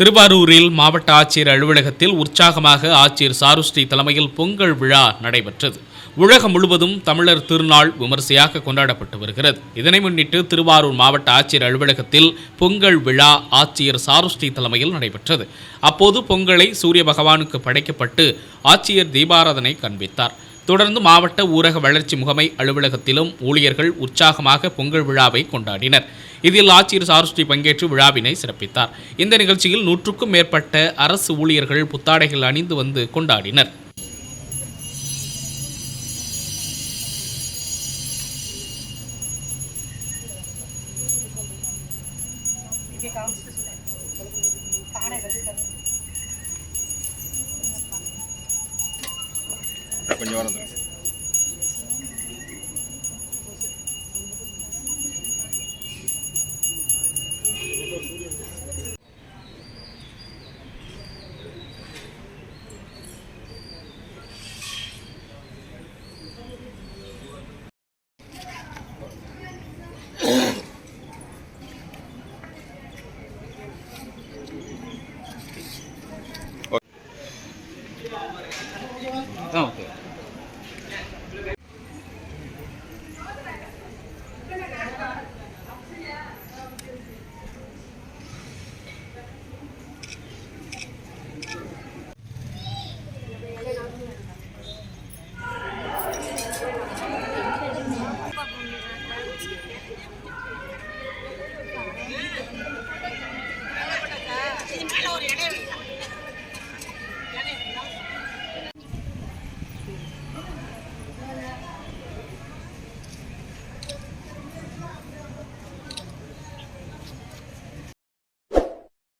திருவாரூரில் மாவட்ட ஆட்சியர் அலுவலகத்தில் உற்சாகமாக ஆட்சியர் சாருஸ்ரீ தலைமையில் பொங்கல் விழா நடைபெற்றது. உலகம் முழுவதும் தமிழர் திருநாள் விமரிசையாக கொண்டாடப்பட்டு வருகிறது. இதனை முன்னிட்டு திருவாரூர் மாவட்ட ஆட்சியர் அலுவலகத்தில் பொங்கல் விழா ஆட்சியர் சாருஸ்ரீ தலைமையில் நடைபெற்றது. அப்போது பொங்கலை சூரிய பகவானுக்கு படைக்கப்பட்டு ஆட்சியர் தீபாராதனை காண்பித்தார் தொடர்ந்து மாவட்ட ஊரக வளர்ச்சி முகமை அலுவலகத்திலும் ஊழியர்கள் உற்சாகமாக பொங்கல் விழாவை கொண்டாடினர். இதில் ஆட்சியர் சாருஸ்ரீ பங்கேற்று விழாவினை சிறப்பித்தார். இந்த நிகழ்ச்சியில் நூற்றுக்கும் மேற்பட்ட அரசு ஊழியர்கள் புத்தாடைகள் அணிந்து வந்து கொண்டாடினர். கொஞ்சம் வரம் Okay.